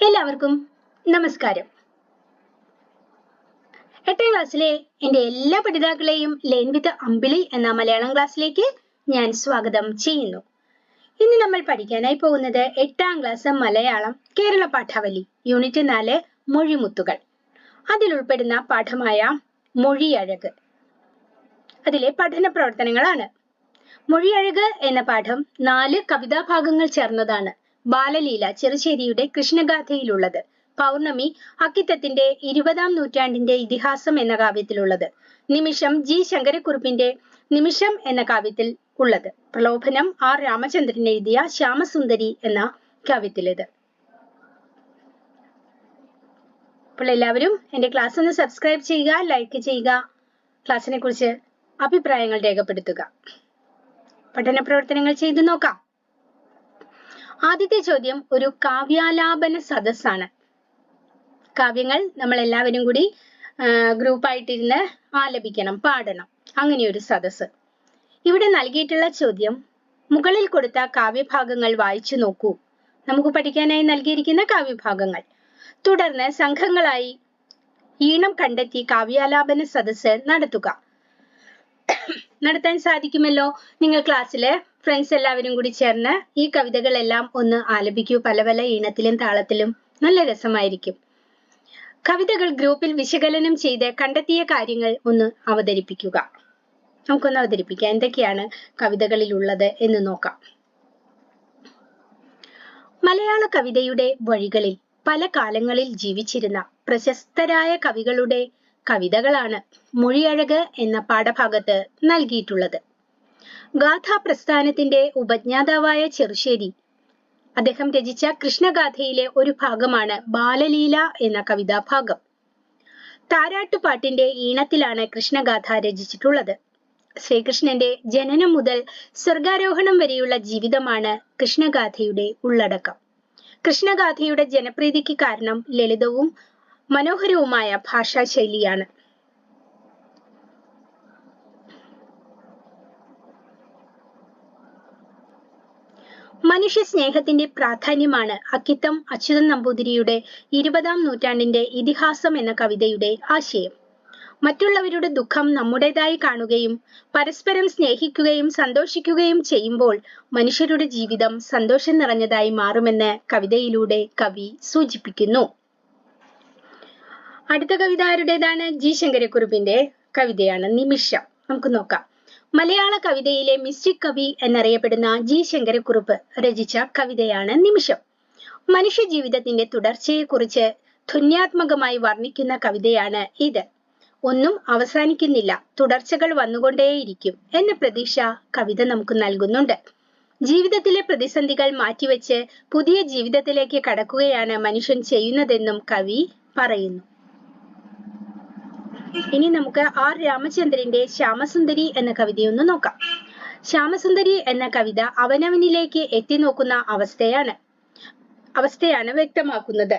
എല്ലാവർക്കും നമസ്കാരം. എട്ടാം ക്ലാസ്സിലെ എന്റെ എല്ലാ പഠിതാക്കളെയും ലൈൻ വിത്ത് അമ്പിളി എന്ന മലയാളം ക്ലാസ്സിലേക്ക് ഞാൻ സ്വാഗതം ചെയ്യുന്നു. ഇന്ന് നമ്മൾ പഠിക്കാനായി പോകുന്നത് എട്ടാം ക്ലാസ് മലയാളം കേരള പാഠാവലി യൂണിറ്റ് നാല് മൊഴിമുത്തുകൾ. അതിൽ ഉൾപ്പെടുന്ന പാഠമായ മൊഴിയഴക്. അതിലെ പഠന പ്രവർത്തനങ്ങളാണ്. മൊഴിയഴക് എന്ന പാഠം നാല് കവിതാഭാഗങ്ങൾ ചേർന്നതാണ്. ബാലലീല ചെറുശ്ശേരിയുടെ കൃഷ്ണഗാഥയിലുള്ളത്. പൗർണമി അക്കിത്തത്തിന്റെ ഇരുപതാം നൂറ്റാണ്ടിന്റെ ഇതിഹാസം എന്ന കാവ്യത്തിലുള്ളത്. നിമിഷം ജി ശങ്കരക്കുറുപ്പിന്റെ നിമിഷം എന്ന കാവ്യത്തിൽ ഉള്ളത്. പ്രലോഭനം ആർ രാമചന്ദ്രൻ എഴുതിയ ശ്യാമസുന്ദരി എന്ന കാവ്യത്തിലേത്. അപ്പോൾ എല്ലാവരും എന്റെ ക്ലാസ് ഒന്ന് സബ്സ്ക്രൈബ് ചെയ്യുക ലൈക്ക് ചെയ്യുക ക്ലാസ്സിനെ കുറിച്ച് അഭിപ്രായങ്ങൾ രേഖപ്പെടുത്തുക. പഠന പ്രവർത്തനങ്ങൾ ചെയ്തു നോക്കാം. ആദ്യത്തെ ചോദ്യം ഒരു കാവ്യാലാപന സദസ്സാണ്. കാവ്യങ്ങൾ നമ്മൾ എല്ലാവരും കൂടി ഗ്രൂപ്പായിട്ടിരുന്ന് ആലപിക്കണം പാടണം. അങ്ങനെ ഒരു സദസ്സ്. ഇവിടെ നൽകിയിട്ടുള്ള ചോദ്യം മുകളിൽ കൊടുത്ത കാവ്യഭാഗങ്ങൾ വായിച്ചു നോക്കൂ. നമുക്ക് പഠിക്കാനായി നൽകിയിരിക്കുന്ന കാവ്യഭാഗങ്ങൾ. തുടർന്ന് സംഘങ്ങളായി ഈണം കണ്ടെത്തി കാവ്യാലാപന സദസ്സ് നടത്തുക. നടത്താൻ സാധിക്കുമല്ലോ. നിങ്ങൾ ക്ലാസ്സിലെ ഫ്രണ്ട്സ് എല്ലാവരും കൂടി ചേർന്ന് ഈ കവിതകളെല്ലാം ഒന്ന് ആലപിക്കൂ. പല പല ഈണത്തിലും താളത്തിലും. നല്ല രസമായിരിക്കും. കവിതകൾ ഗ്രൂപ്പിൽ വിശകലനം ചെയ്ത് കണ്ടെത്തിയ കാര്യങ്ങൾ ഒന്ന് അവതരിപ്പിക്കുക. നമുക്കൊന്ന് അവതരിപ്പിക്കാം. എന്തൊക്കെയാണ് കവിതകളിൽ ഉള്ളത് എന്ന് നോക്കാം. മലയാള കവിതയുടെ വഴികളിൽ പല കാലങ്ങളിൽ ജീവിച്ചിരുന്ന പ്രശസ്തരായ കവികളുടെ കവിതകളാണ് മൊഴിയഴക് എന്ന പാഠഭാഗത്ത് നൽകിയിട്ടുള്ളത്. ഗാഥാ പ്രസ്ഥാനത്തിന്റെ ഉപജ്ഞാതാവായ ചെറുശ്ശേരി. അദ്ദേഹം രചിച്ച കൃഷ്ണഗാഥയിലെ ഒരു ഭാഗമാണ് ബാലലീല എന്ന കവിതാഭാഗം. താരാട്ടുപാട്ടിന്റെ ഈണത്തിലാണ് കൃഷ്ണഗാഥ രചിച്ചിട്ടുള്ളത്. ശ്രീകൃഷ്ണന്റെ ജനനം മുതൽ സ്വർഗാരോഹണം വരെയുള്ള ജീവിതമാണ് കൃഷ്ണഗാഥയുടെ ഉള്ളടക്കം. കൃഷ്ണഗാഥയുടെ ജനപ്രീതിക്ക് കാരണം ലളിതവും മനോഹരവുമായ ഭാഷാശൈലിയാണ്. മനുഷ്യ സ്നേഹത്തിന്റെ പ്രാധാന്യമാണ് അക്കിത്തം അച്യുതൻ നമ്പൂതിരിയുടെ ഇരുപതാം നൂറ്റാണ്ടിന്റെ ഇതിഹാസം എന്ന കവിതയുടെ ആശയം. മറ്റുള്ളവരുടെ ദുഃഖം നമ്മുടേതായി കാണുകയും പരസ്പരം സ്നേഹിക്കുകയും സന്തോഷിക്കുകയും ചെയ്യുമ്പോൾ മനുഷ്യരുടെ ജീവിതം സന്തോഷം നിറഞ്ഞതായി മാറുമെന്ന് കവിതയിലൂടെ കവി സൂചിപ്പിക്കുന്നു. അടുത്ത കവിത ആരുടേതാണ്? ജി ശങ്കരക്കുറുപ്പിന്റെ കവിതയാണ് നിമിഷം. നമുക്ക് നോക്കാം. മലയാള കവിതയിലെ മിസ്റ്റിക് കവി എന്നറിയപ്പെടുന്ന ജി ശങ്കരക്കുറുപ്പ് രചിച്ച കവിതയാണ് നിമിഷം. മനുഷ്യ ജീവിതത്തിന്റെ തുടർച്ചയെക്കുറിച്ച് ധ്വന്യാത്മകമായി വർണിക്കുന്ന കവിതയാണ് ഇത്. ഒന്നും അവസാനിക്കുന്നില്ല. തുടർച്ചകൾ വന്നുകൊണ്ടേയിരിക്കും എന്ന പ്രതീക്ഷ കവിത നമുക്ക് നൽകുന്നുണ്ട്. ജീവിതത്തിലെ പ്രതിസന്ധികൾ മാറ്റിവെച്ച് പുതിയ ജീവിതത്തിലേക്ക് കടക്കുകയാണ് മനുഷ്യൻ ചെയ്യുന്നതെന്നും കവി പറയുന്നു. ഇനി നമുക്ക് ആർ രാമചന്ദ്രന്റെ ശ്യാമസുന്ദരി എന്ന കവിതയൊന്ന് നോക്കാം. ശ്യാമസുന്ദരി എന്ന കവിത അവനവനിലേക്ക് എത്തി നോക്കുന്ന അവസ്ഥയാണ്. അവസ്ഥയാണ് വ്യക്തമാക്കുന്നത്.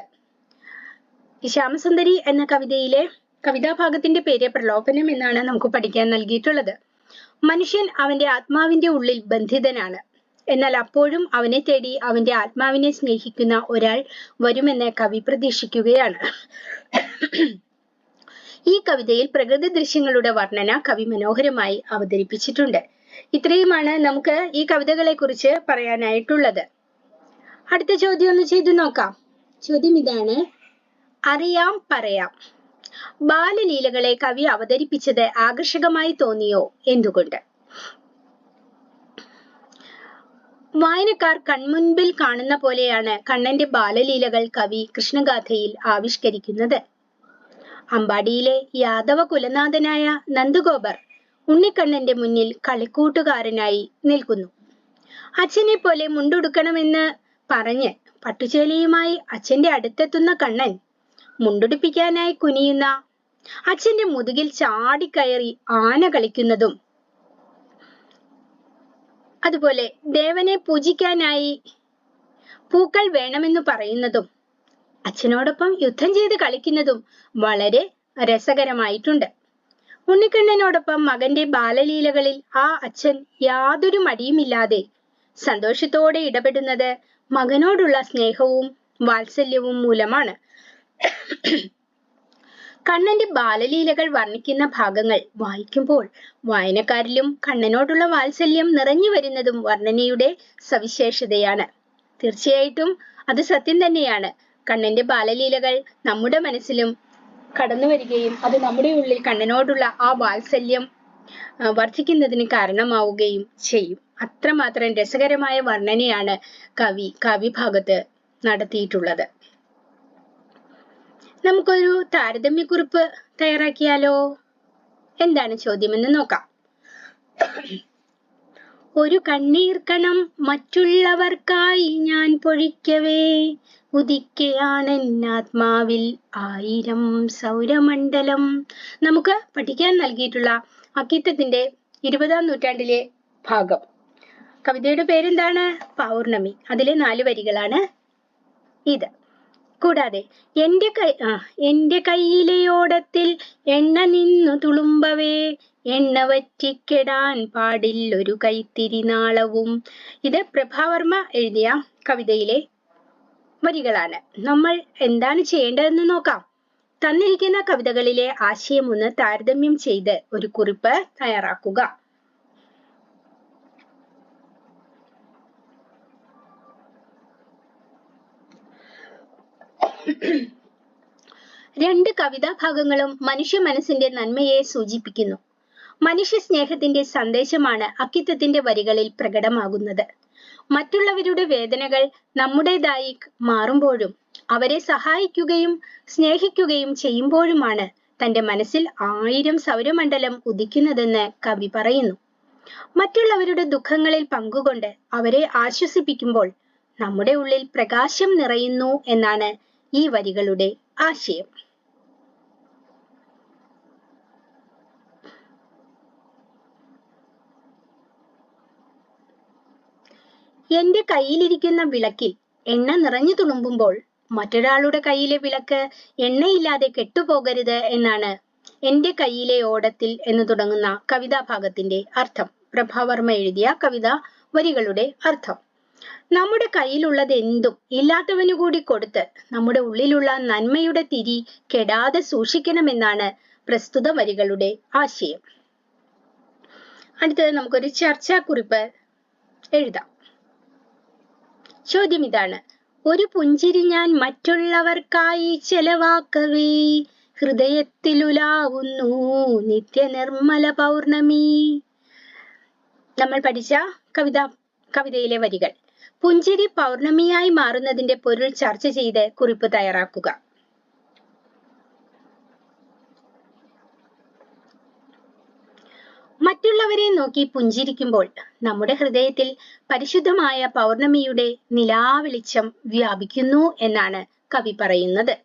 ഈ ശ്യാമസുന്ദരി എന്ന കവിതയിലെ കവിതാഭാഗത്തിന്റെ പേര് പ്രലോഭനം എന്നാണ് നമുക്ക് പഠിക്കാൻ നൽകിയിട്ടുള്ളത്. മനുഷ്യൻ അവന്റെ ആത്മാവിന്റെ ഉള്ളിൽ ബന്ധിതനാണ്. എന്നാൽ അപ്പോഴും അവനെ തേടി അവന്റെ ആത്മാവിനെ സ്നേഹിക്കുന്ന ഒരാൾ വരുമെന്ന് കവി പ്രതീക്ഷിക്കുകയാണ്. ഈ കവിതയിൽ പ്രകൃതി ദൃശ്യങ്ങളുടെ വർണന കവി മനോഹരമായി അവതരിപ്പിച്ചിട്ടുണ്ട്. ഇത്രയുമാണ് നമുക്ക് ഈ കവിതകളെ കുറിച്ച് പറയാനായിട്ടുള്ളത്. അടുത്ത ചോദ്യം ഒന്ന് ചെയ്തു നോക്കാം. ചോദ്യം ഇതാണ്. അറിയാം പറയാം. ബാലലീലകളെ കവി അവതരിപ്പിച്ചത് ആകർഷകമായി തോന്നിയോ എന്തുകൊണ്ട്? വായനക്കാർ കൺമുൻപിൽ കാണുന്ന പോലെയാണ് കണ്ണന്റെ ബാലലീലകൾ കവി കൃഷ്ണഗാഥയിൽ ആവിഷ്കരിക്കുന്നത്. അമ്പാടിയിലെ യാദവ കുലനാഥനായ നന്ദഗോപർ ഉണ്ണിക്കണ്ണന്റെ മുന്നിൽ കളിക്കൂട്ടുകാരനായി നിൽക്കുന്നു. അച്ഛനെ പോലെ മുണ്ടുടുക്കണമെന്ന് പറഞ്ഞ് പട്ടുചേലയുമായി അച്ഛന്റെ അടുത്തെത്തുന്ന കണ്ണൻ മുണ്ടുടിപ്പിക്കാനായി കുനിയുന്ന അച്ഛന്റെ മുതുകിൽ ചാടിക്കയറി ആന കളിക്കുന്നതും അതുപോലെ ദേവനെ പൂജിക്കാനായി പൂക്കൾ വേണമെന്ന് പറയുന്നതും അച്ഛനോടൊപ്പം യുദ്ധം ചെയ്ത് കളിക്കുന്നതും വളരെ രസകരമായിട്ടുണ്ട്. ഉണ്ണിക്കണ്ണനോടൊപ്പം മകന്റെ ബാലലീലകളിൽ ആ അച്ഛൻ യാതൊരു മടിയുമില്ലാതെ സന്തോഷത്തോടെ ഇടപെടുന്നത് മകനോടുള്ള സ്നേഹവും വാത്സല്യവും മൂലമാണ്. കണ്ണന്റെ ബാലലീലകൾ വർണിക്കുന്ന ഭാഗങ്ങൾ വായിക്കുമ്പോൾ വായനക്കാരിലും കണ്ണനോടുള്ള വാത്സല്യം നിറഞ്ഞു വരുന്നതും വർണനയുടെ സവിശേഷതയാണ്. തീർച്ചയായിട്ടും അത് സത്യം തന്നെയാണ്. കണ്ണന്റെ ബാലലീലകൾ നമ്മുടെ മനസ്സിലും കടന്നു വരികയും അത് നമ്മുടെ ഉള്ളിൽ കണ്ണനോടുള്ള ആ വാത്സല്യം വർദ്ധിക്കുന്നതിന് കാരണമാവുകയും ചെയ്യും. അത്രമാത്രം രസകരമായ വർണനയാണ് കവി കാവ്യഭാഗത്ത് നടത്തിയിട്ടുള്ളത്. നമുക്കൊരു താരതമ്യക്കുറിപ്പ് തയ്യാറാക്കിയാലോ? എന്താണ് ചോദ്യമെന്ന് നോക്കാം. ഒരു കണ്ണീർക്കണം മറ്റുള്ളവർക്കായി ഞാൻ പൊഴിക്കവേ. ഉദിക്കയാണെന്നാത്മാവിൽ ആയിരം സൗരമണ്ഡലം. നമുക്ക് പഠിക്കാൻ നൽകിയിട്ടുള്ള അക്കിത്തത്തിന്റെ ഇരുപതാം നൂറ്റാണ്ടിലെ ഭാഗം. കവിതയുടെ പേരെന്താണ്? പൗർണമി. അതിലെ നാല് വരികളാണ് ഇത്. കൂടാതെ എന്റെ കൈ എന്റെ കയ്യിലെ ഓടത്തിൽ എണ്ണ നിന്നു തുളുമ്പവേ എണ്ണ വറ്റിക്കെടാൻ പാടില്ലൊരു കൈത്തിരിനാളവും ഇത് പ്രഭാവർമ്മ എഴുതിയ കവിതയിലെ വരികളാണ്. നമ്മൾ എന്താണ് ചെയ്യേണ്ടതെന്ന് നോക്കാം. തന്നിരിക്കുന്ന കവിതകളിലെ ആശയം ഒന്ന് താരതമ്യം ചെയ്ത് ഒരു കുറിപ്പ് തയ്യാറാക്കുക. രണ്ട് കവിതാ ഭാഗങ്ങളും മനുഷ്യ മനസ്സിന്റെ നന്മയെ സൂചിപ്പിക്കുന്നു. മനുഷ്യ സ്നേഹത്തിന്റെ സന്ദേശമാണ് അക്കിത്തത്തിന്റെ വരികളിൽ പ്രകടമാകുന്നത്. മറ്റുള്ളവരുടെ വേദനകൾ നമ്മുടേതായി മാറുമ്പോഴും അവരെ സഹായിക്കുകയും സ്നേഹിക്കുകയും ചെയ്യുമ്പോഴുമാണ് തന്റെ മനസ്സിൽ ആയിരം സൗരമണ്ഡലം ഉദിക്കുന്നതെന്ന് കവി പറയുന്നു. മറ്റുള്ളവരുടെ ദുഃഖങ്ങളിൽ പങ്കുകൊണ്ട് അവരെ ആശ്വസിപ്പിക്കുമ്പോൾ നമ്മുടെ ഉള്ളിൽ പ്രകാശം നിറയുന്നു എന്നാണ് ഈ വരികളുടെ ആശയം. എന്റെ കയ്യിലിരിക്കുന്ന വിളക്കിൽ എണ്ണ നിറഞ്ഞു തുളുമ്പുമ്പോൾ മറ്റൊരാളുടെ കയ്യിലെ വിളക്ക് എണ്ണയില്ലാതെ കെട്ടുപോകരുത് എന്നാണ് എന്റെ കയ്യിലെ ഓടത്തിൽ എന്ന് തുടങ്ങുന്ന കവിതാഭാഗത്തിന്റെ അർത്ഥം. പ്രഭാവർമ്മ എഴുതിയ കവിത വരികളുടെ അർത്ഥം. നമ്മുടെ കയ്യിലുള്ളത് എന്തും ഇല്ലാത്തവനു കൂടി കൊടുത്ത് നമ്മുടെ ഉള്ളിലുള്ള നന്മയുടെ തിരി കെടാതെ സൂക്ഷിക്കണമെന്നാണ് പ്രസ്തുത വരികളുടെ ആശയം. അടുത്തത് നമുക്കൊരു ചർച്ചാക്കുറിപ്പ് എഴുതാം. ചോദ്യം ഇതാണ്. ഒരു പുഞ്ചിരി ഞാൻ മറ്റുള്ളവർക്കായി ചെലവാക്കവേ ഹൃദയത്തിലുലാവുന്നു നിത്യനിർമ്മല പൗർണമി. നമ്മൾ പഠിച്ച കവിത കവിതയിലെ വരികൾ. പുഞ്ചിരി പൗർണമിയായി മാറുന്നതിന്റെ പൊരുൾ ചർച്ച ചെയ്ത് കുറിപ്പ് തയ്യാറാക്കുക. മറ്റുള്ളവരെ നോക്കി പുഞ്ചിരിക്കുമ്പോൾ നമ്മുടെ ഹൃദയത്തിൽ പരിശുദ്ധമായ പൗർണമിയുടെ നിലാവെളിച്ചം വ്യാപിക്കുന്നു എന്നാണ് കവി പറയുന്നത്.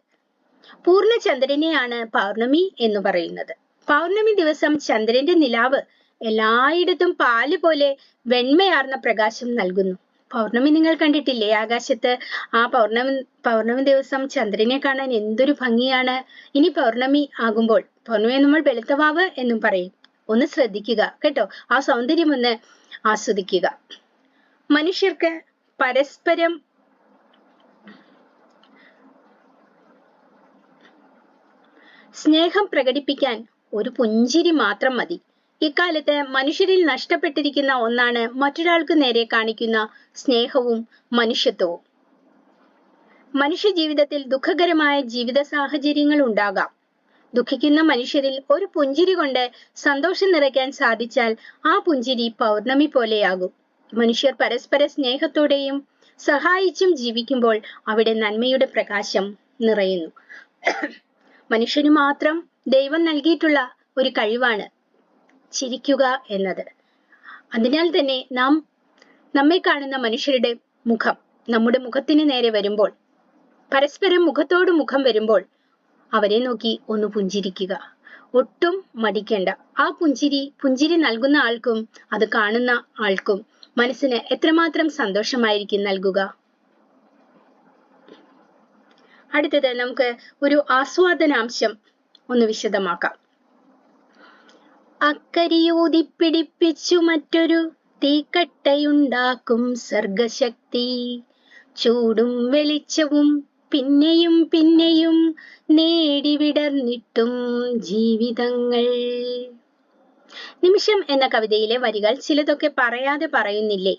പൂർണചന്ദ്രനെയാണ് പൗർണമി എന്ന് പറയുന്നത്. പൗർണമി ദിവസം ചന്ദ്രന്റെ നിലാവ് എല്ലായിടത്തും പാൽ പോലെ വെണ്മയാർന്ന പ്രകാശം നൽകുന്നു. പൗർണമി നിങ്ങൾ കണ്ടിട്ടില്ലേ? ആകാശത്ത് ആ പൗർണമി പൗർണമി ദിവസം ചന്ദ്രനെ കാണാൻ എന്തൊരു ഭംഗിയാണ്. ഇനി പൗർണമി ആകുമ്പോൾ പൗർണമി നമ്മൾ വെളുത്തവാവ് എന്നും പറയും. ഒന്ന് ശ്രദ്ധിക്കുക കേട്ടോ. ആ സൗന്ദര്യം ഒന്ന് ആസ്വദിക്കുക. മനുഷ്യർക്ക് പരസ്പരം സ്നേഹം പ്രകടിപ്പിക്കാൻ ഒരു പുഞ്ചിരി മാത്രം മതി. ഇക്കാലത്ത് മനുഷ്യരിൽ നഷ്ടപ്പെട്ടിരിക്കുന്ന ഒന്നാണ് മറ്റൊരാൾക്ക് നേരെ കാണിക്കുന്ന സ്നേഹവും മനുഷ്യത്വവും. മനുഷ്യ ജീവിതത്തിൽ ദുഃഖകരമായ ജീവിത സാഹചര്യങ്ങൾ ഉണ്ടാകാം. ദുഃഖിക്കുന്ന മനുഷ്യരിൽ ഒരു പുഞ്ചിരി കൊണ്ട് സന്തോഷം നിറയ്ക്കാൻ സാധിച്ചാൽ ആ പുഞ്ചിരി പൗർണമി പോലെയാകും. മനുഷ്യർ പരസ്പര സ്നേഹത്തോടെയും സഹായിച്ചും ജീവിക്കുമ്പോൾ അവിടെ നന്മയുടെ പ്രകാശം നിറയുന്നു. മനുഷ്യന് മാത്രം ദൈവം നൽകിയിട്ടുള്ള ഒരു കഴിവാണ് ചിരിക്കുക എന്നത്. അതിനാൽ തന്നെ നാം നമ്മെ കാണുന്ന മനുഷ്യരുടെ മുഖം നമ്മുടെ മുഖത്തിന് നേരെ വരുമ്പോൾ പരസ്പരം മുഖത്തോട് മുഖം വരുമ്പോൾ അവരെ നോക്കി ഒന്ന് പുഞ്ചിരിക്കുക. ഒട്ടും മടിക്കേണ്ട. ആ പുഞ്ചിരി പുഞ്ചിരി നൽകുന്ന ആൾക്കും അത് കാണുന്ന ആൾക്കും മനസ്സിന് എത്രമാത്രം സന്തോഷമായിരിക്കും നൽകുക? അടുത്തത് നമുക്ക് ഒരു ആസ്വാദനാംശം ഒന്ന് വിശദമാക്കാം. അക്കരിയൂതിപ്പിടിപ്പിച്ചു മറ്റൊരു തീക്കട്ടയുണ്ടാക്കും സർഗശക്തി. ചൂടും വെളിച്ചവും പിന്നെയും പിന്നെയും നേടിവിടർന്നിട്ടും ജീവിതങ്ങൾ. നിമിഷം എന്ന കവിതയിലെ വരികൾ ചിലതൊക്കെ പറയാതെ പറയുന്നില്ലേ?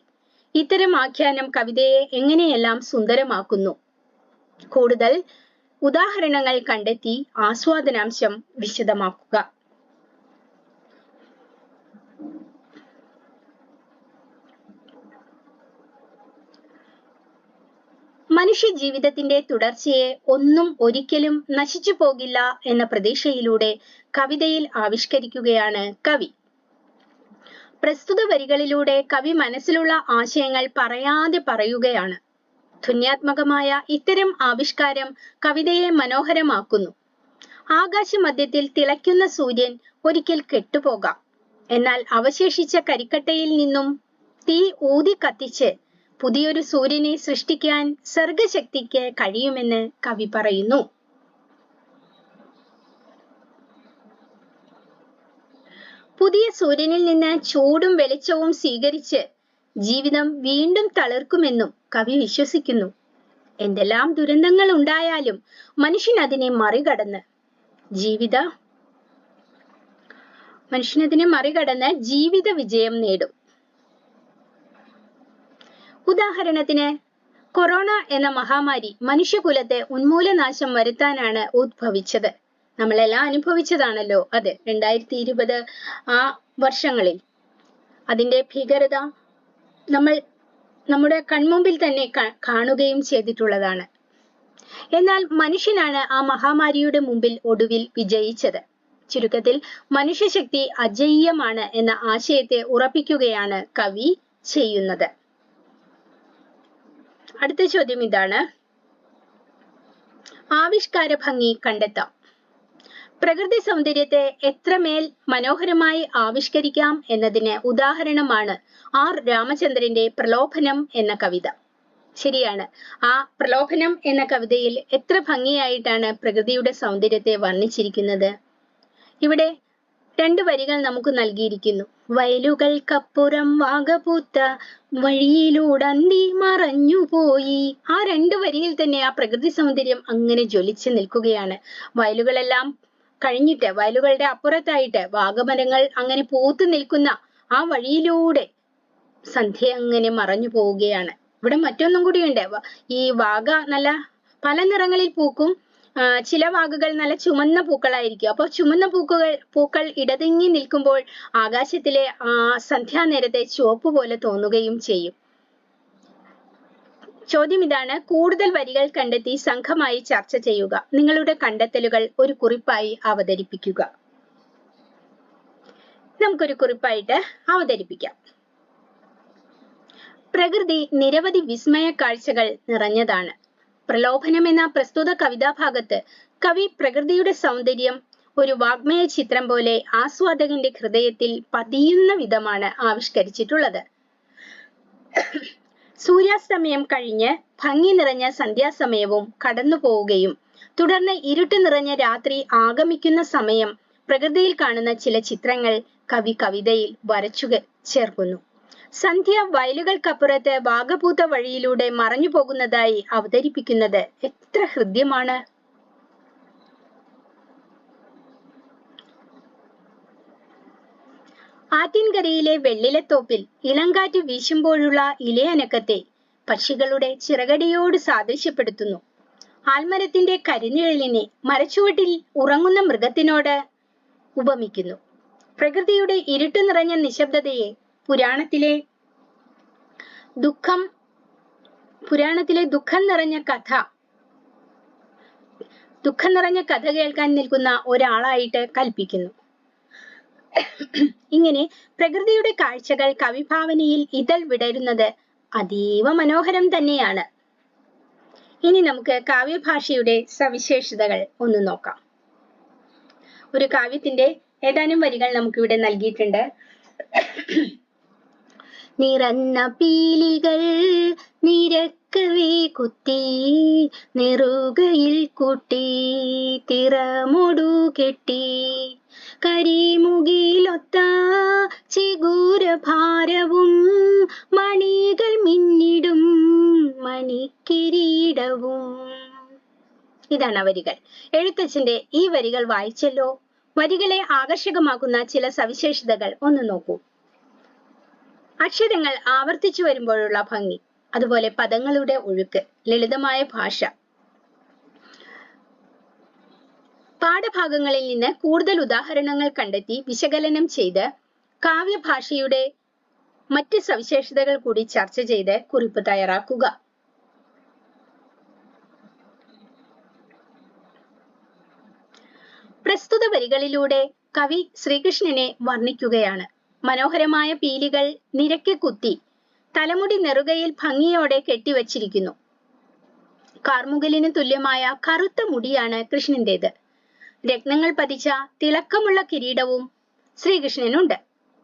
ഇത്തരം ആഖ്യാനം കവിതയെ എങ്ങനെയെല്ലാം സുന്ദരമാക്കുന്നു? കൂടുതൽ ഉദാഹരണങ്ങൾ കണ്ടെത്തി ആസ്വാദനാംശം വിശദമാക്കുക. മനുഷ്യ ജീവിതത്തിന്റെ തുടർച്ചയെ ഒന്നും ഒരിക്കലും നശിച്ചു പോകില്ല എന്ന പ്രതീക്ഷയിലൂടെ കവിതയിൽ ആവിഷ്കരിക്കുകയാണ് കവി. പ്രസ്തുത വരികളിലൂടെ കവി മനസ്സിലുള്ള ആശയങ്ങൾ പറയാതെ പറയുകയാണ്. ധുന്യാത്മകമായ ഇത്തരം ആവിഷ്കാരം കവിതയെ മനോഹരമാക്കുന്നു. ആകാശമധ്യത്തിൽ തിളയ്ക്കുന്ന സൂര്യൻ ഒരിക്കൽ കെട്ടുപോകാം. എന്നാൽ അവശേഷിച്ച കരിക്കട്ടയിൽ നിന്നും തീ ഊതി കത്തിച്ച് പുതിയൊരു സൂര്യനെ സൃഷ്ടിക്കാൻ സർഗശക്തിക്ക് കഴിയുമെന്ന് കവി പറയുന്നു. പുതിയ സൂര്യനിൽ നിന്ന് ചൂടും വെളിച്ചവും സ്വീകരിച്ച് ജീവിതം വീണ്ടും തളിർക്കുമെന്നും കവി വിശ്വസിക്കുന്നു. എന്തെല്ലാം ദുരന്തങ്ങൾ ഉണ്ടായാലും മനുഷ്യൻ അതിനെ മറികടന്ന് ജീവിത മനുഷ്യനതിനെ മറികടന്ന് ജീവിത വിജയം നേടും. ഉദാഹരണത്തിന് കൊറോണ എന്ന മഹാമാരി മനുഷ്യകുലത്തെ ഉന്മൂലനാശം വരുത്താനാണ് ഉദ്ഭവിച്ചത്. നമ്മളെല്ലാം അനുഭവിച്ചതാണല്ലോ അത് രണ്ടായിരത്തി ഇരുപത് ആ വർഷങ്ങളിൽ. അതിന്റെ ഭീകരത നമ്മൾ നമ്മുടെ കൺമുമ്പിൽ തന്നെ കാണുകയും ചെയ്തിട്ടുള്ളതാണ്. എന്നാൽ മനുഷ്യനാണ് ആ മഹാമാരിയുടെ മുമ്പിൽ ഒടുവിൽ വിജയിച്ചത്. ചുരുക്കത്തിൽ മനുഷ്യശക്തി അജയ്യമാണ് എന്ന ആശയത്തെ ഉറപ്പിക്കുകയാണ് കവി ചെയ്യുന്നത്. അടുത്ത ചോദ്യം ഇതാണ്. ആവിഷ്കാര ഭംഗി കണ്ടെത്താം. പ്രകൃതി സൗന്ദര്യത്തെ എത്രമേൽ മനോഹരമായി ആവിഷ്കരിക്കാം എന്നതിന് ഉദാഹരണമാണ് ആർ. രാമചന്ദ്രന്റെ പ്രലോഭനം എന്ന കവിത. ശരിയാണ്. ആ പ്രലോഭനം എന്ന കവിതയിൽ എത്ര ഭംഗിയായിട്ടാണ് പ്രകൃതിയുടെ സൗന്ദര്യത്തെ വർണിച്ചിരിക്കുന്നത്? ഇവിടെ രണ്ട് വരികൾ നമുക്ക് നൽകിയിരിക്കുന്നു. വയലുകൾക്കപ്പുറം വാഗപൂത്ത വഴിയിലൂടന്തി മറഞ്ഞുപോയി. ആ രണ്ട് വരിയിൽ തന്നെ ആ പ്രകൃതി സൗന്ദര്യം അങ്ങനെ ജ്വലിച്ചു നിൽക്കുകയാണ്. വയലുകളെല്ലാം കഴിഞ്ഞിട്ട് വയലുകളുടെ അപ്പുറത്തായിട്ട് വാഗമരങ്ങൾ അങ്ങനെ പൂത്തു നിൽക്കുന്ന ആ വഴിയിലൂടെ സന്ധ്യ അങ്ങനെ മറഞ്ഞു പോവുകയാണ്. ഇവിടെ മറ്റൊന്നും കൂടിയുണ്ട്. ഈ വാഗ നല്ല പല നിറങ്ങളിൽ പൂക്കും. ചില വാക്കുകൾ നല്ല ചുമന്ന പൂക്കളായിരിക്കും. അപ്പോൾ ചുമന്ന പൂക്കൾ പൂക്കൾ ഇടതിങ്ങി നിൽക്കുമ്പോൾ ആകാശത്തിലെ ആ സന്ധ്യാനേരത്തെ ചുവപ്പ് പോലെ തോന്നുകയും ചെയ്യും. ചോദ്യം ഇതാണ് കൂടുതൽ വരികൾ കണ്ടെത്തി സംഘമായി ചർച്ച ചെയ്യുക. നിങ്ങളുടെ കണ്ടെത്തലുകൾ ഒരു കുറിപ്പായി അവതരിപ്പിക്കുക. നമുക്കൊരു കുറിപ്പായിട്ട് അവതരിപ്പിക്കാം. പ്രകൃതി നിരവധി വിസ്മയ കാഴ്ചകൾ നിറഞ്ഞതാണ്. പ്രലോഭനം എന്ന പ്രസ്തുത കവിതാഭാഗത്ത് കവി പ്രകൃതിയുടെ സൗന്ദര്യം ഒരു വാഗ്മയ ചിത്രം പോലെ ആസ്വാദകന്റെ ഹൃദയത്തിൽ പതിയുന്ന വിധമാണ് ആവിഷ്കരിച്ചിട്ടുള്ളത്. സൂര്യാസ്തമയം കഴിഞ്ഞ് ഭംഗി നിറഞ്ഞ സന്ധ്യാസമയവും കടന്നു പോവുകയും തുടർന്ന് ഇരുട്ട് നിറഞ്ഞ രാത്രി ആഗമിക്കുന്ന സമയം പ്രകൃതിയിൽ കാണുന്ന ചില ചിത്രങ്ങൾ കവി കവിതയിൽ വരച്ചു ചേർക്കുന്നു. സന്ധ്യ വയലുകൾക്കപ്പുറത്ത് വാഗപൂത്ത വഴിയിലൂടെ മറഞ്ഞു പോകുന്നതായി അവതരിപ്പിക്കുന്നത് എത്ര ഹൃദ്യമാണ്. ആറ്റിൻകരയിലെ വെള്ളിലത്തോപ്പിൽ ഇളങ്കാറ്റ് വീശുമ്പോഴുള്ള ഇലയനക്കത്തെ പക്ഷികളുടെ ചിറകടിയോട് സാദൃശ്യപ്പെടുത്തുന്നു. ആൽമരത്തിന്റെ കരിനിഴലിനെ മരച്ചുവട്ടിൽ ഉറങ്ങുന്ന മൃഗത്തിനോട് ഉപമിക്കുന്നു. പ്രകൃതിയുടെ ഇരുട്ടു നിറഞ്ഞ നിശബ്ദതയെ പുരാണത്തിലെ ദുഃഖം പുരാണത്തിലെ ദുഃഖം നിറഞ്ഞ കഥ. ദുഃഖം നിറഞ്ഞ കഥ കേൾക്കാൻ നിൽക്കുന്ന ഒരാളായിട്ട് കൽപ്പിക്കുന്നു. ഇങ്ങനെ പ്രകൃതിയുടെ കാഴ്ചകൾ കവിഭാവനയിൽ ഇതൾ വിടരുന്നത് അതീവ മനോഹരം തന്നെയാണ്. ഇനി നമുക്ക് കാവ്യഭാഷയുടെ സവിശേഷതകൾ ഒന്ന് നോക്കാം. ഒരു കാവ്യത്തിന്റെ ഏതാനും വരികൾ നമുക്കിവിടെ നൽകിയിട്ടുണ്ട്. നിറന്ന പീലികൾ നിരക്കവേ കുത്തി നിറുകയിൽ കുട്ടി തിറമൊടു കെട്ടി. കരിമുകിലൊത്ത ചിഗൂരഭാരവും മണികൾ മിന്നിടും മണിക്കിരീടവും. ഇതാണ് വരികൾ. എഴുത്തച്ഛന്റെ ഈ വരികൾ വായിച്ചല്ലോ. വരികളെ ആകർഷകമാക്കുന്ന ചില സവിശേഷതകൾ ഒന്ന് നോക്കൂ. അക്ഷരങ്ങൾ ആവർത്തിച്ചു വരുമ്പോഴുള്ള ഭംഗി അതുപോലെ പദങ്ങളുടെ ഒഴുക്ക് ലളിതമായ ഭാഷ. പാഠഭാഗങ്ങളിൽ നിന്ന് കൂടുതൽ ഉദാഹരണങ്ങൾ കണ്ടെത്തി വിശകലനം ചെയ്ത് കാവ്യഭാഷയുടെ മറ്റ് സവിശേഷതകൾ കൂടി ചർച്ച ചെയ്ത് കുറിപ്പ് തയ്യാറാക്കുക. പ്രസ്തുത വരികളിലൂടെ കവി ശ്രീകൃഷ്ണനെ വർണിക്കുകയാണ്. മനോഹരമായ പീലികൾ നിരക്കെ കുത്തി തലമുടി നെറുകയിൽ ഭംഗിയോടെ കെട്ടിവച്ചിരിക്കുന്നു. കാർമുകലിന് തുല്യമായ കറുത്ത മുടിയാണ് കൃഷ്ണന്റേത്. രത്നങ്ങൾ പതിച്ച തിളക്കമുള്ള കിരീടവും ശ്രീകൃഷ്ണനുണ്ട്.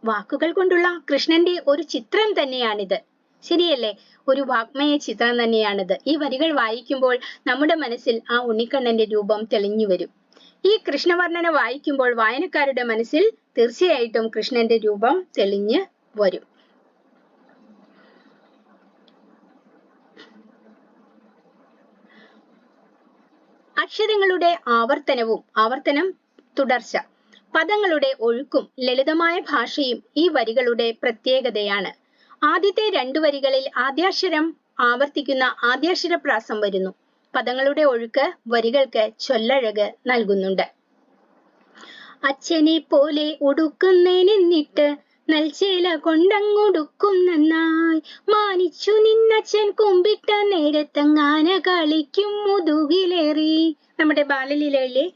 വാക്കുകൾ കൊണ്ടുള്ള കൃഷ്ണന്റെ ഒരു ചിത്രം തന്നെയാണിത്. ശരിയല്ലേ? ഒരു വാഗ്മയ ചിത്രം തന്നെയാണിത്. ഈ വരികൾ വായിക്കുമ്പോൾ നമ്മുടെ മനസ്സിൽ ആ ഉണ്ണിക്കണ്ണന്റെ രൂപം തെളിഞ്ഞു വരും. ഈ കൃഷ്ണവർണന വായിക്കുമ്പോൾ വായനക്കാരുടെ മനസ്സിൽ തീർച്ചയായിട്ടും കൃഷ്ണന്റെ രൂപം തെളിഞ്ഞ് വരും. അക്ഷരങ്ങളുടെ ആവർത്തനവും ആവർത്തനം തുടർച്ച പദങ്ങളുടെ ഒഴുക്കും ലളിതമായ ഭാഷയും ഈ വരികളുടെ പ്രത്യേകതയാണ്. ആദ്യത്തെ രണ്ടു വരികളിൽ ആദ്യാക്ഷരം ആവർത്തിക്കുന്ന ആദ്യാക്ഷര പ്രാസം വരുന്നു. പദങ്ങളുടെ ഒഴുക്ക് വരികൾക്ക് ചൊല്ലഴക് നൽകുന്നുണ്ട്. അച്ഛനെ പോലെ ഉടുക്കുന്നേനെന്നിട്ട് നൽചേല കൊണ്ടങ്ങൊടുക്കും നന്നായി മാനിച്ചു നിന്നച്ഛൻ കുമ്പിട്ട നേരത്തങ്ങാന കളിക്കും മുതുകിലേറി. നമ്മുടെ ബാലലീലയിലെ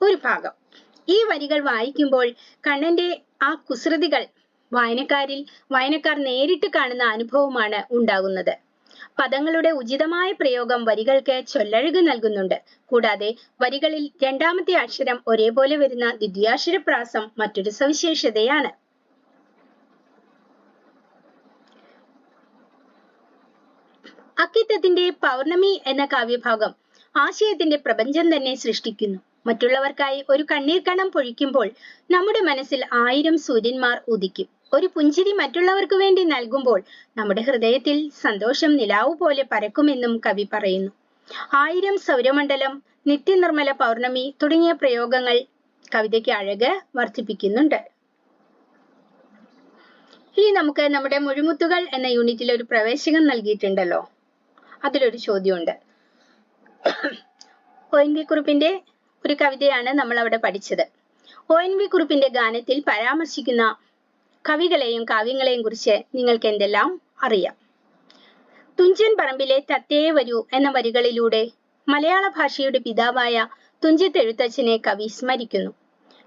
ഒരു ഭാഗം. ഈ വരികൾ വായിക്കുമ്പോൾ കണ്ണന്റെ ആ കുസൃതികൾ വായനക്കാരിൽ വായനക്കാർ നേരിട്ട് കാണുന്ന അനുഭവമാണ് ഉണ്ടാകുന്നത്. പദങ്ങളുടെ ഉചിതമായ പ്രയോഗം വരികൾക്ക് ചൊല്ലഴക് നൽകുന്നുണ്ട്. കൂടാതെ വരികളിൽ രണ്ടാമത്തെ അക്ഷരം ഒരേപോലെ വരുന്ന ദ്വിതീയാക്ഷരപ്രാസം മറ്റൊരു സവിശേഷതയാണ്. അക്കിത്തത്തിന്റെ പൗർണമി എന്ന കാവ്യഭാഗം ആശയത്തിന്റെ പ്രപഞ്ചം തന്നെ സൃഷ്ടിക്കുന്നു. മറ്റുള്ളവർക്കായി ഒരു കണ്ണീർ കണം പൊഴിക്കുമ്പോൾ നമ്മുടെ മനസ്സിൽ ആയിരം സൂര്യന്മാർ ഉദിക്കും. ഒരു പുഞ്ചിരി മറ്റുള്ളവർക്ക് വേണ്ടി നൽകുമ്പോൾ നമ്മുടെ ഹൃദയത്തിൽ സന്തോഷം നിലാവ് പോലെ പരക്കുമെന്നും കവി പറയുന്നു. ആയിരം സൗരമണ്ഡലം നിത്യനിർമ്മല പൗർണമി തുടങ്ങിയ പ്രയോഗങ്ങൾ കവിതയ്ക്ക് അഴക് വർദ്ധിപ്പിക്കുന്നുണ്ട്. ഇനി നമുക്ക് നമ്മുടെ മുഴുമുത്തുകൾ എന്ന യൂണിറ്റിൽ ഒരു പ്രവേശകം നൽകിയിട്ടുണ്ടല്ലോ. അതിലൊരു ചോദ്യമുണ്ട്. ഒ എൻ കുറിപ്പിന്റെ ഒരു കവിതയാണ് നമ്മൾ അവിടെ പഠിച്ചത്. ഒ എൻ വി കുറിപ്പിന്റെ ഗാനത്തിൽ പരാമർശിക്കുന്ന കവികളെയും കാവ്യങ്ങളെയും കുറിച്ച് നിങ്ങൾക്ക് എന്തെല്ലാം അറിയാം. തുഞ്ചൻ പറമ്പിലെ തത്തേ വരൂ എന്ന വരികളിലൂടെ മലയാള ഭാഷയുടെ പിതാവായ തുഞ്ചത്ത് എഴുത്തച്ഛനെ കവി സ്മരിക്കുന്നു.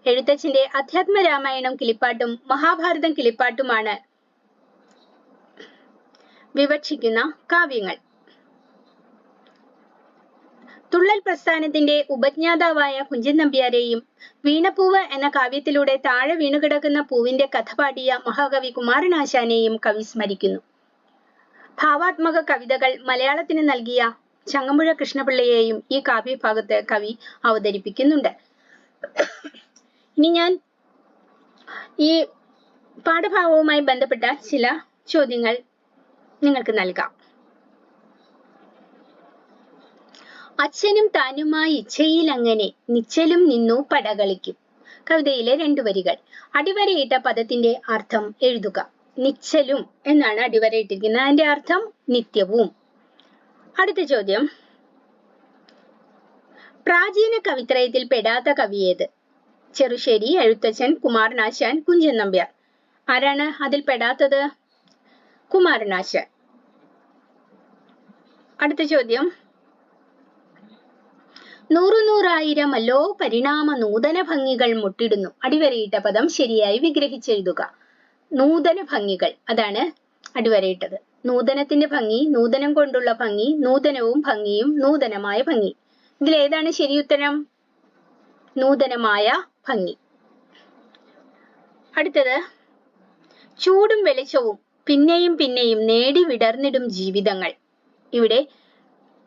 എഴുത്തച്ഛന്റെ അധ്യാത്മ രാമായണം കിളിപ്പാട്ടും മഹാഭാരതം കിളിപ്പാട്ടുമാണ് വിവക്ഷിക്കുന്ന കാവ്യങ്ങൾ. തുള്ളൽ പ്രസ്ഥാനത്തിന്റെ ഉപജ്ഞാതാവായ കുഞ്ചൻ നമ്പ്യാരെയും വീണപ്പൂവ് എന്ന കാവ്യത്തിലൂടെ താഴെ വീണുകിടക്കുന്ന പൂവിന്റെ കഥ പാടിയ മഹാകവി കുമാരനാശാനെയും കവി സ്മരിക്കുന്നു. ഭാവാത്മക കവിതകൾ മലയാളത്തിന് നൽകിയ ചങ്ങമ്പുഴ കൃഷ്ണപിള്ളയെയും ഈ കാവ്യഭാഗത്ത് കവി അവതരിപ്പിക്കുന്നുണ്ട്. ഇനി ഞാൻ ഈ പാഠഭാഗവുമായി ബന്ധപ്പെട്ട ചില ചോദ്യങ്ങൾ നിങ്ങൾക്ക് നൽകാം. അച്ഛനും താനുമായി ഇച്ഛയിൽ അങ്ങനെ നിശ്ചലും നിന്നു പടകളിക്കും. കവിതയിലെ രണ്ടു വരികൾ. അടിവരയിട്ട പദത്തിന്റെ അർത്ഥം എഴുതുക. നിശ്ചലും എന്നാണ് അടിവരയിട്ടിരിക്കുന്നത്. അതിന്റെ അർത്ഥം നിത്യവും. അടുത്ത ചോദ്യം. പ്രാചീന കവിത്രയത്തിൽ പെടാത്ത കവി ഏത്? ചെറുശ്ശേരി എഴുത്തച്ഛൻ കുമാരനാശാൻ കുഞ്ചൻ നമ്പ്യാർ ആരാണ് അതിൽ പെടാത്തത്? കുമാരനാശാൻ. അടുത്ത ചോദ്യം. നൂറു നൂറായിരമല്ലോ പരിണാമ നൂതന ഭംഗികൾ മുട്ടിടുന്നു. അടിവരയിട്ട പദം ശരിയായി വിഗ്രഹിച്ചെഴുതുക. നൂതന ഭംഗികൾ അതാണ് അടിവരയിട്ടത്. നൂതനത്തിന്റെ ഭംഗി നൂതനം കൊണ്ടുള്ള ഭംഗി നൂതനവും ഭംഗിയും നൂതനമായ ഭംഗി. ഇതിൽ ഏതാണ് ശരിയുത്തരം നൂതനമായ ഭംഗി. അടുത്തത് ചൂടും വെളിച്ചവും പിന്നെയും പിന്നെയും നേടി വിടർന്നിടും ജീവിതങ്ങൾ. ഇവിടെ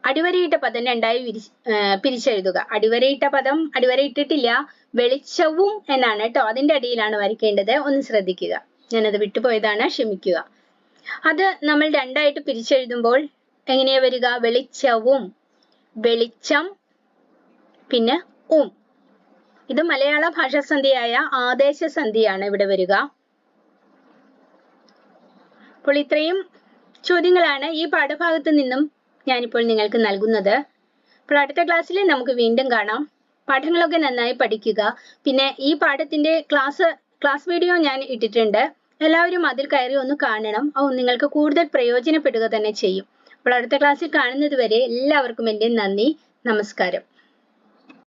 അടിവരയിട്ട പദം രണ്ടായി പിരിച്ചെഴുതുക. അടിവരയിട്ട പദം അടിവരയിട്ടിട്ടില്ല വെളിച്ചവും എന്നാണ് കേട്ടോ. അതിന്റെ അടിയിലാണ് വരയ്ക്കേണ്ടത്. ഒന്ന് ശ്രദ്ധിക്കുക. ഞാനത് വിട്ടുപോയതാണ്. ക്ഷമിക്കുക. അത് നമ്മൾ രണ്ടായിട്ട് പിരിച്ചെഴുതുമ്പോൾ എങ്ങനെയാ വരിക? വെളിച്ചവും. വെളിച്ചം പിന്നെ ഉം. ഇത് മലയാള ഭാഷാ സന്ധിയായ ആദേശ സന്ധിയാണ് ഇവിടെ വരിക. അപ്പോൾ ഇത്രയും ചോദ്യങ്ങളാണ് ഈ പാഠഭാഗത്ത് നിന്നും ഞാനിപ്പോൾ നിങ്ങൾക്ക് നൽകുന്നത്. അപ്പോൾ അടുത്ത ക്ലാസ്സിൽ നമുക്ക് വീണ്ടും കാണാം. പാഠങ്ങളൊക്കെ നന്നായി പഠിക്കുക. പിന്നെ ഈ പാഠത്തിന്റെ ക്ലാസ് ക്ലാസ് വീഡിയോ ഞാൻ ഇട്ടിട്ടുണ്ട്. എല്ലാവരും അതിൽ കയറി ഒന്ന് കാണണം. അത് നിങ്ങൾക്ക് കൂടുതൽ പ്രയോജനപ്പെടുക തന്നെ ചെയ്യും. അപ്പോൾ അടുത്ത ക്ലാസ്സിൽ കാണുന്നത് വരെ എല്ലാവർക്കും എന്റെ നന്ദി. നമസ്കാരം.